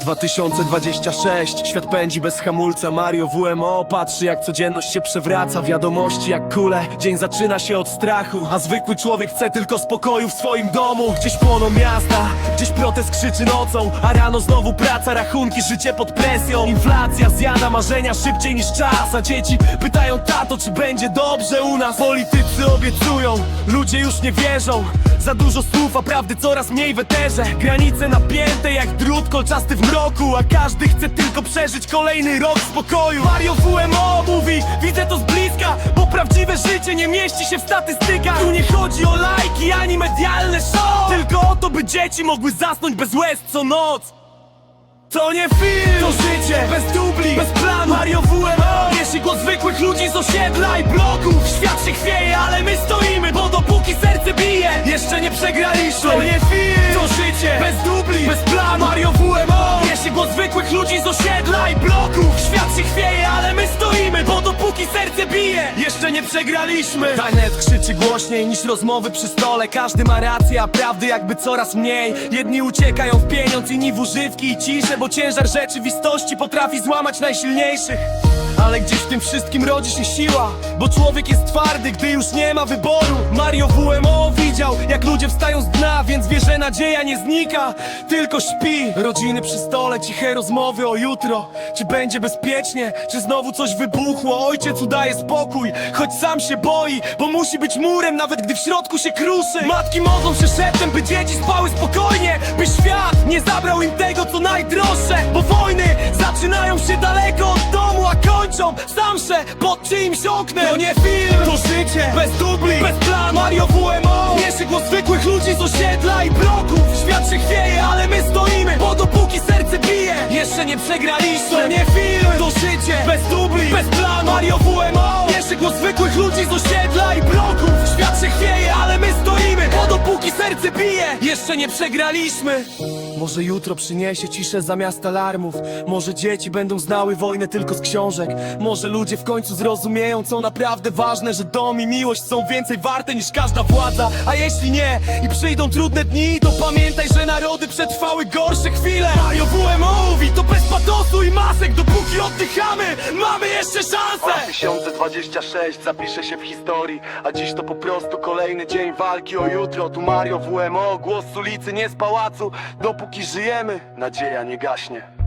2026 Świat pędzi bez hamulca Mario WMO patrzy jak codzienność się przewraca. Wiadomości jak kule. Dzień zaczyna się od strachu A zwykły człowiek chce tylko spokoju w swoim domu. Gdzieś płoną miasta Gdzieś protest krzyczy nocą A rano znowu praca, rachunki, życie pod presją. Inflacja zjada marzenia szybciej niż czas A dzieci pytają tato czy będzie dobrze u nas? Politycy obiecują Ludzie już nie wierzą. Za dużo słów, a prawdy coraz mniej w eterze. Granice napięte jak drut kolczasty w mroku A każdy chce tylko przeżyć kolejny rok spokoju. Mario WMO mówi, widzę to z bliska Bo prawdziwe życie nie mieści się w statystykach. Tu nie chodzi o lajki ani medialne show Tylko o to, by dzieci mogły zasnąć bez łez co noc. To nie film, to życie Bez dubli, bez planu. Mario WMO Jeśli głos zwykłych ludzi z osiedla i bloków. Świat się chwieje, ale my stoimy Bo dopóki ludzi z osiedla i bloków. Świat się chwieje, ale my stoimy Bo dopóki serce bije Jeszcze nie przegraliśmy. Tanet krzyczy głośniej niż rozmowy przy stole. Każdy ma rację, a prawdy jakby coraz mniej. Jedni uciekają w pieniądz, inni w używki i ciszę Bo ciężar rzeczywistości potrafi złamać najsilniejszych ale gdzieś w tym wszystkim rodzi się siła Bo człowiek jest twardy, gdy już nie ma wyboru. Mario WMO widział, jak ludzie wstają z dna Więc wie, że nadzieja nie znika, tylko śpi. Rodziny przy stole, ciche rozmowy o jutro. Czy będzie bezpiecznie, czy znowu coś wybuchło? Ojciec udaje spokój, choć sam się boi Bo musi być murem, nawet gdy w środku się kruszy. Matki modlą się szeptem, by dzieci spały spokojnie By świat nie zabrał im tego, co najdroższe. Bo wojny zaczynają się daleko od domu, kończą sam się pod czyimś oknem. To nie film, to życie, bez dubli, bez planu. Mario WMO, niesie głos zwykłych ludzi z osiedla i bloków. Świat się chwieje, ale my stoimy, bo dopóki serce bije. Jeszcze nie przegraliśmy, to nie film, to życie, bez dubli, bez planu bo dopóki serce bije Jeszcze nie przegraliśmy. Może jutro przyniesie ciszę zamiast alarmów. Może dzieci będą znały wojnę tylko z książek. Może ludzie w końcu zrozumieją co naprawdę ważne Że dom i miłość są więcej warte niż każda władza. A jeśli nie i przyjdą trudne dni To pamiętaj, że narody przetrwały gorsze chwile. Mario WMO mówi to bez patosu i masek Dopóki oddychamy, mamy jeszcze 2026 zapisze się w historii A dziś to po prostu kolejny dzień walki o jutro. Tu Mario WMO, głos z ulicy, nie z pałacu. Dopóki żyjemy, nadzieja nie gaśnie